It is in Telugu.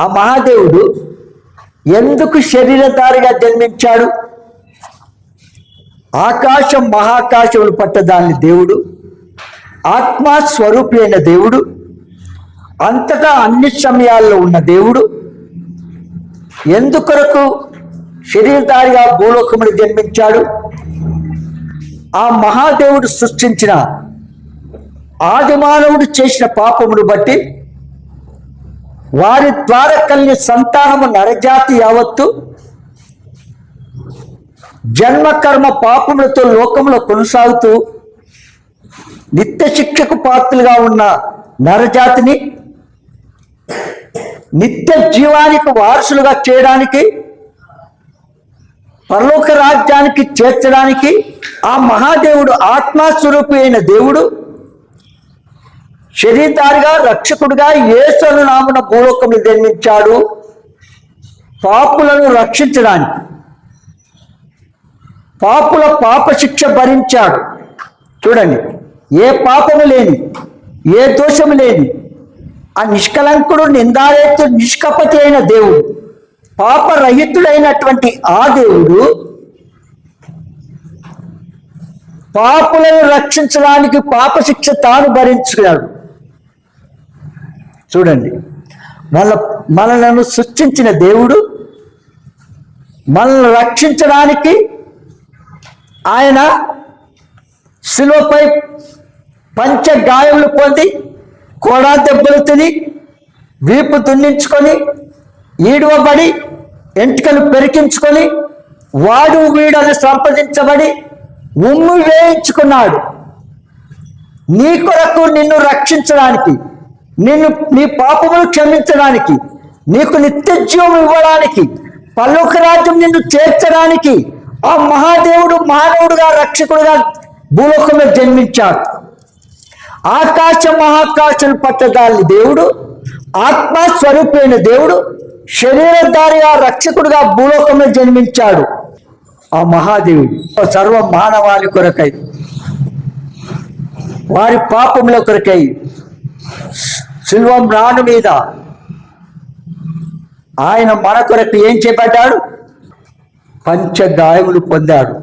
ఆ మహాదేవుడు ఎందుకు శరీరధారిగా జన్మించాడు? ఆకాశం మహాకాశములు పట్టదాని దేవుడు ఆత్మ స్వరూపి అయిన దేవుడు అంతటా అన్ని సమయాల్లో ఉన్న దేవుడు ఎందుకొరకు శరీరధారిగా భూలోకముడు జన్మించాడు? ఆ మహాదేవుడు సృష్టించిన ఆదిమానవుడు చేసిన పాపమును బట్టి వారి ద్వారా కలిగిన సంతానము నరజాతి యావత్తు జన్మ కర్మ పాపములతో లోకంలో కొనసాగుతూ నిత్య శిక్షకు పాత్రలుగా ఉన్న నరజాతిని నిత్య జీవానికి వారసులుగా చేయడానికి పరలోక రాజ్యానికి చేర్చడానికి ఆ మహాదేవుడు ఆత్మస్వరూపి అయిన దేవుడు శరీదారిగా రక్షకుడిగా యేసును నామున భూలోకం జన్మించాడు. పాపులను రక్షించడానికి పాపుల పాప శిక్ష భరించాడు. చూడండి ఏ పాపము లేని ఏ దోషము లేని ఆ నిష్కలంకుడు నిందారేతు నిష్కపతి అయిన దేవుడు పాపరహితుడైనటువంటి ఆ దేవుడు పాపులను రక్షించడానికి పాప శిక్ష తాను భరించుకున్నాడు. చూడండి. మన మనలను సృష్టించిన దేవుడు మనల్ని రక్షించడానికి ఆయన శిలువపై పంచ గాయములు పొంది కోడా దెబ్బలు తిని వీపు దున్నించుకొని ఈడవబడి ఎంటికలు పెరికించుకొని వాడు వీడని సంప్రదించబడి ఉమ్ము వేయించుకున్నాడు. నీ కొరకు నిన్ను రక్షించడానికి నిన్ను నీ పాపములు క్షమించడానికి నీకు నిత్యజీవం ఇవ్వడానికి పల్లోక రాజ్యం నిన్ను చేర్చడానికి ఆ మహాదేవుడు మానవుడుగా రక్షకుడుగా భూలోకంలో జన్మించాడు. ఆకాశ మహాకాశం పట్టదాలి దేవుడు ఆత్మ స్వరూపైన దేవుడు శరీరధారిగా రక్షకుడుగా భూలోకంలో జన్మించాడు ఆ మహాదేవుడు. సర్వ మానవాళి కొరకై వారి పాపముల కొరకై శిల్వం రాను మీద. ఆయన మన కొరకు ఏం చేపట్టాడు? పంచగాయములు పొందాడు.